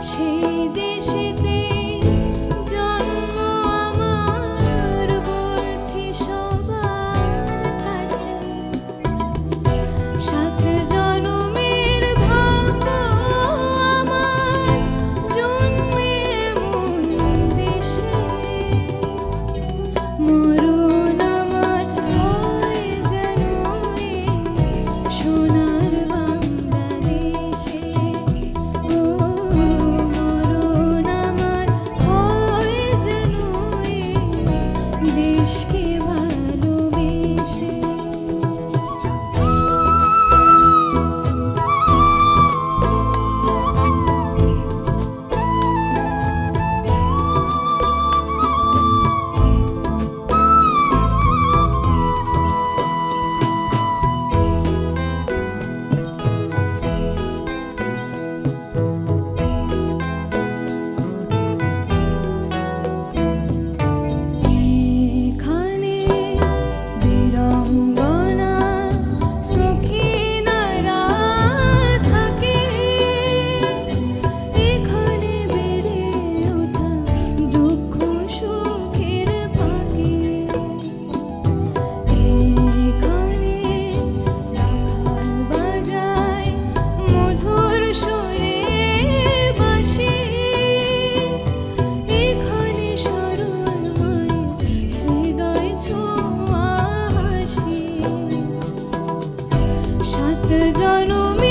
心。Canım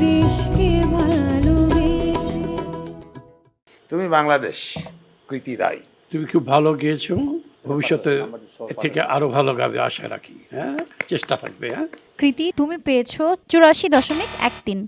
দেশকে তুমি বাংলাদেশ কৃতি রায়। তুমি খুব ভালো গিয়েছো ভবিষ্যতে এর থেকে আরও ভালো গাবে আশা রাখি হ্যাঁ? চেষ্টা থাকবে হ্যাঁ? কৃতি তুমি পেয়েছ চুরাশি দশমিক এক তিন।